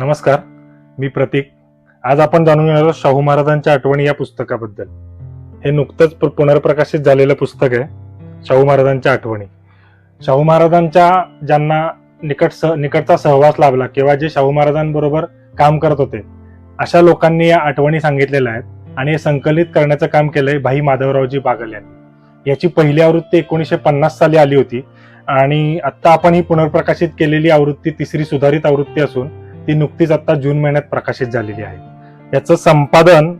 नमस्कार मी प्रतीक. आज आपण जाणून घेणार आहोत शाहू महाराजांच्या आठवणी या पुस्तकाबद्दल. हे नुकतंच पुनर्प्रकाशित झालेलं पुस्तक आहे शाहू महाराजांच्या आठवणी. शाहू महाराजांच्या ज्यांना निकट सह निकटचा सहवास लाभला किंवा जे शाहू महाराजांबरोबर काम करत होते अशा लोकांनी या आठवणी सांगितलेल्या आहेत आणि हे संकलित करण्याचं काम केलंय भाई माधवरावजी बागल यांनी. याची पहिली आवृत्ती एकोणीसशे पन्नास साली आली होती आणि आत्ता आपण ही पुनर्प्रकाशित केलेली आवृत्ती तिसरी सुधारित आवृत्ती असून ती नुकतीच आता जून महिन्यात प्रकाशित झालेली आहे. याचं संपादन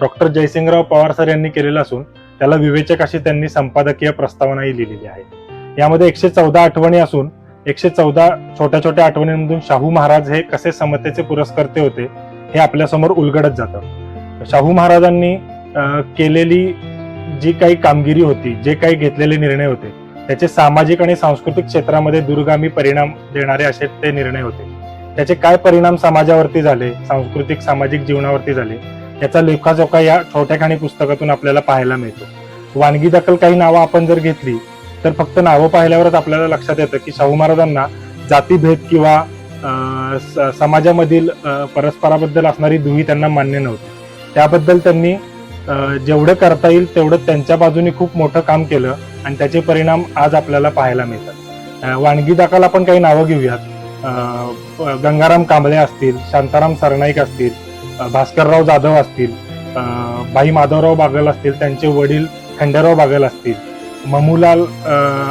डॉक्टर जयसिंगराव पवार सर यांनी केलेलं असून त्याला विवेचक अशी त्यांनी संपादकीय प्रस्तावनाही लिहिलेली आहे. यामध्ये एकशे चौदा आठवणी असून एकशे चौदा छोट्या छोट्या आठवणींमधून शाहू महाराज हे कसे समतेचे पुरस्कर्ते होते हे आपल्यासमोर उलगडत जातं. शाहू महाराजांनी केलेली जी काही कामगिरी होती जे काही घेतलेले निर्णय होते त्याचे सामाजिक आणि सांस्कृतिक क्षेत्रामध्ये दूरगामी परिणाम देणारे असे ते निर्णय होते. त्याचे काय परिणाम समाजावरती झाले सांस्कृतिक सामाजिक जीवनावरती झाले याचा लेखाजोखा या छोट्याखानी पुस्तकातून आपल्याला पाहायला मिळतो. वानगी दखल काही नावं आपण जर घेतली तर फक्त नावं पाहिल्यावरच आपल्याला लक्षात येतं की शाहू महाराजांना जातीभेद किंवा स- समाजामधील परस्पराबद्दल असणारी दुही त्यांना मान्य नव्हती. त्याबद्दल त्यांनी जेवढं करता येईल तेवढं त्यांच्या बाजूने खूप मोठं काम केलं आणि त्याचे परिणाम आज आपल्याला पाहायला मिळतात. वानगी दाखल आपण काही नावं घेऊयात. गंगाराम कांबळे असतील शांताराम सरनाईक असतील भास्करराव जाधव असतील भाई माधवराव बागल असतील त्यांचे वडील खंडेराव बागल असतील ममुलाल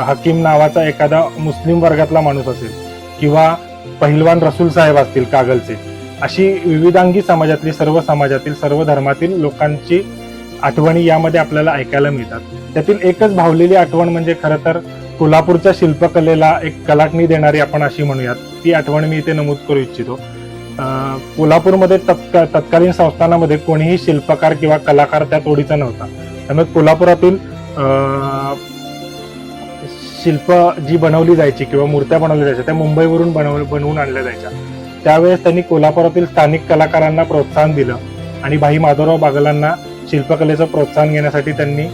हकीम नावाचा एखादा मुस्लिम वर्गातला माणूस असेल किंवा पहिलवान रसूल साहेब असतील कागलचे अशी विविधांगी समाजातली सर्व समाजातील सर्व धर्मातील लोकांची आठवणी यामध्ये आपल्याला ऐकायला मिळतात. त्यातील एकच भावलेली आठवण म्हणजे खरं तर कोल्हापूरच्या शिल्पकलेला एक कलाटणी देणारी आपण अशी म्हणूयात. ती आठवण मी इथे नमूद करू इच्छितो. अं, कोल्हापूरमध्ये तत्का तत्कालीन संस्थानामध्ये कोणीही शिल्पकार किंवा कलाकार त्या तोडीचा नव्हता. त्यामुळे कोल्हापुरातील शिल्प जी बनवली जायची किंवा मूर्त्या बनवल्या जायच्या त्या मुंबईवरून बनव बनवून आणल्या जायच्या. त्यावेळेस त्यांनी कोल्हापुरातील स्थानिक कलाकारांना प्रोत्साहन दिलं आणि भाई माधवराव बागलांना शिल्पकलेचं प्रोत्साहन घेण्यासाठी त्यांनी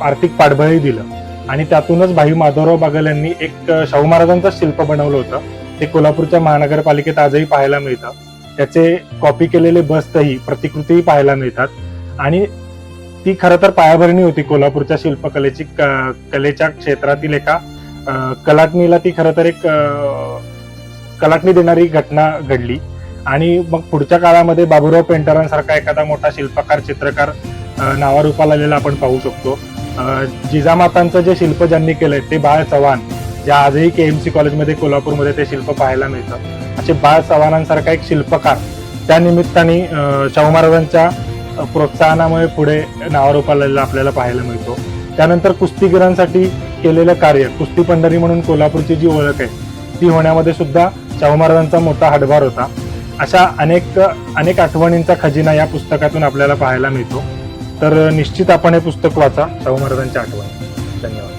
आर्थिक पाठबळही दिलं. आणि त्यातूनच भाई माधवराव बागल यांनी एक शाहू महाराजांचं शिल्प बनवलं होतं. ते कोल्हापूरच्या महानगरपालिकेत आजही पाहायला मिळतं. त्याचे कॉपी केलेले बसतही प्रतिकृतीही पाहायला मिळतात. आणि ती खरं तर पायाभरणी होती कोल्हापूरच्या शिल्पकलेची क- कलेच्या क्षेत्रातील एका कलाटणीला ती खरं तर एक कलाटणी देणारी घटना घडली. आणि मग पुढच्या काळामध्ये बाबूराव पेंटरांसारखा एखादा मोठा शिल्पकार चित्रकार नावारूपाला आलेला आपण पाहू शकतो. जिजामातांचं जे शिल्प ज्यांनी केलंय ते बाळ चव्हाण जे आजही के एम सी कॉलेजमध्ये कोल्हापूरमध्ये ते शिल्प पाहायला मिळतं. असे बाळ चव्हाणांसारखा एक शिल्पकार त्या निमित्ताने शाहू महाराजांच्या प्रोत्साहनामुळे पुढे नावारूपाला आपल्याला पाहायला मिळतो. त्यानंतर कुस्तीगिरांसाठी केलेलं कार्य कुस्ती पंढरी म्हणून कोल्हापूरची जी ओळख आहे ती होण्यामध्ये सुद्धा शाहू महाराजांचा मोठा हातभार होता. अशा अनेक अनेक आठवणींचा खजिना या पुस्तकातून आपल्याला पाहायला मिळतो. तर निश्चित आपण हे पुस्तक वाचा शाहू महाराजांच्या आठवण. धन्यवाद.